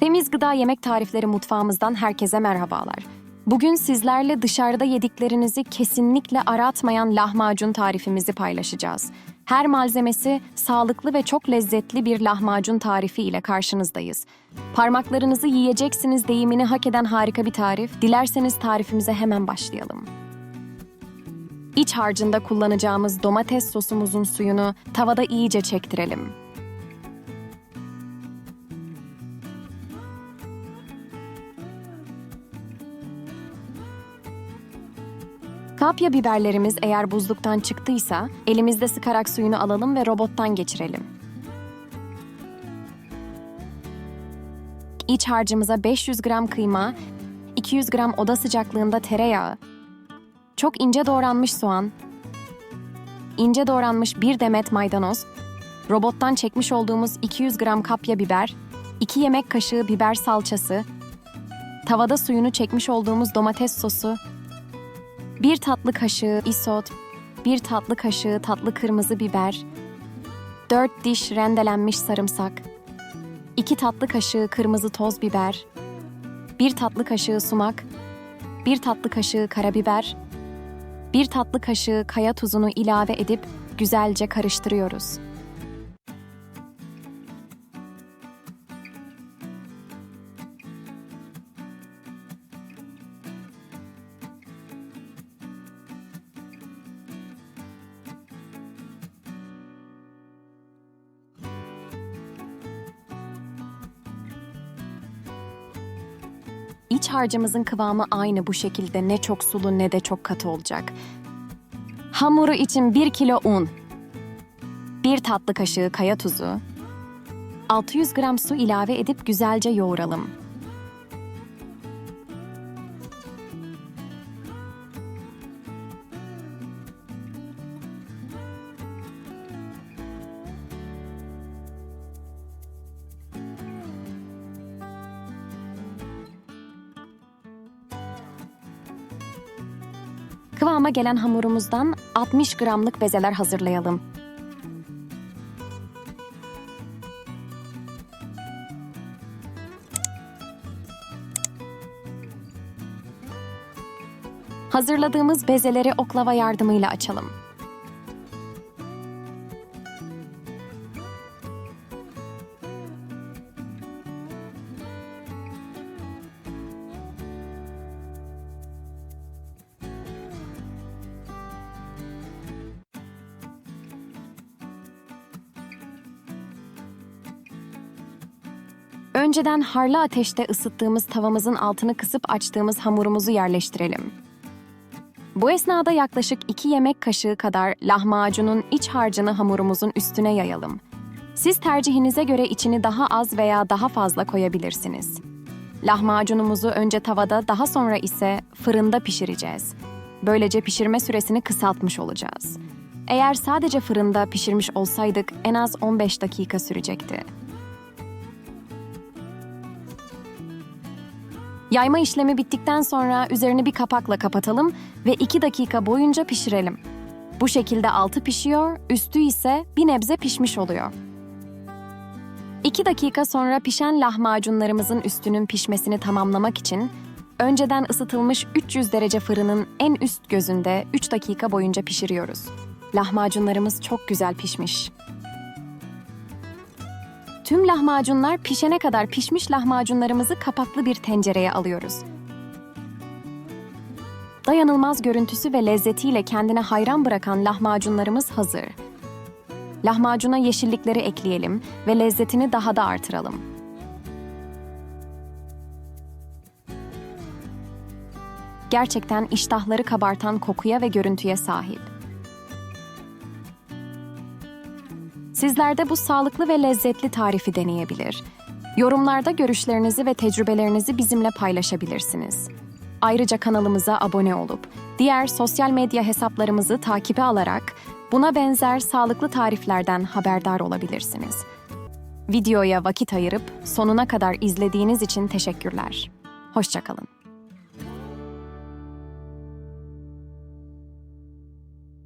Temiz Gıda Yemek Tarifleri mutfağımızdan herkese merhabalar. Bugün sizlerle dışarıda yediklerinizi kesinlikle aratmayan lahmacun tarifimizi paylaşacağız. Her malzemesi sağlıklı ve çok lezzetli bir lahmacun tarifi ile karşınızdayız. Parmaklarınızı yiyeceksiniz deyimini hak eden harika bir tarif. Dilerseniz tarifimize hemen başlayalım. İç harcında kullanacağımız domates sosumuzun suyunu tavada iyice çektirelim. Kapya biberlerimiz eğer buzluktan çıktıysa elimizde sıkarak suyunu alalım ve robottan geçirelim. İç harcımıza 500 gram kıyma, 200 gram oda sıcaklığında tereyağı, çok ince doğranmış soğan, ince doğranmış bir demet maydanoz, robottan çekmiş olduğumuz 200 gram kapya biber, 2 yemek kaşığı biber salçası, tavada suyunu çekmiş olduğumuz domates sosu, 1 tatlı kaşığı isot, 1 tatlı kaşığı tatlı kırmızı biber, 4 diş rendelenmiş sarımsak, 2 tatlı kaşığı kırmızı toz biber, 1 tatlı kaşığı sumak, 1 tatlı kaşığı karabiber, 1 tatlı kaşığı kaya tuzunu ilave edip güzelce karıştırıyoruz. İç harcımızın kıvamı aynı bu şekilde ne çok sulu ne de çok katı olacak. Hamuru için 1 kilo un, 1 tatlı kaşığı kaya tuzu, 600 gram su ilave edip güzelce yoğuralım. Kıvama gelen hamurumuzdan 60 gramlık bezeler hazırlayalım. Hazırladığımız bezeleri oklava yardımıyla açalım. Önceden harlı ateşte ısıttığımız tavamızın altını kısıp açtığımız hamurumuzu yerleştirelim. Bu esnada yaklaşık 2 yemek kaşığı kadar lahmacunun iç harcını hamurumuzun üstüne yayalım. Siz tercihinize göre içini daha az veya daha fazla koyabilirsiniz. Lahmacunumuzu önce tavada daha sonra ise fırında pişireceğiz. Böylece pişirme süresini kısaltmış olacağız. Eğer sadece fırında pişirmiş olsaydık en az 15 dakika sürecekti. Yayma işlemi bittikten sonra üzerini bir kapakla kapatalım ve 2 dakika boyunca pişirelim. Bu şekilde altı pişiyor, üstü ise bir nebze pişmiş oluyor. 2 dakika sonra pişen lahmacunlarımızın üstünün pişmesini tamamlamak için önceden ısıtılmış 300 derece fırının en üst gözünde 3 dakika boyunca pişiriyoruz. Lahmacunlarımız çok güzel pişmiş. Tüm lahmacunlar pişene kadar pişmiş lahmacunlarımızı kapaklı bir tencereye alıyoruz. Dayanılmaz görüntüsü ve lezzetiyle kendine hayran bırakan lahmacunlarımız hazır. Lahmacuna yeşillikleri ekleyelim ve lezzetini daha da artıralım. Gerçekten iştahları kabartan kokuya ve görüntüye sahip. Sizler de bu sağlıklı ve lezzetli tarifi deneyebilir. Yorumlarda görüşlerinizi ve tecrübelerinizi bizimle paylaşabilirsiniz. Ayrıca kanalımıza abone olup diğer sosyal medya hesaplarımızı takibe alarak buna benzer sağlıklı tariflerden haberdar olabilirsiniz. Videoya vakit ayırıp sonuna kadar izlediğiniz için teşekkürler. Hoşçakalın.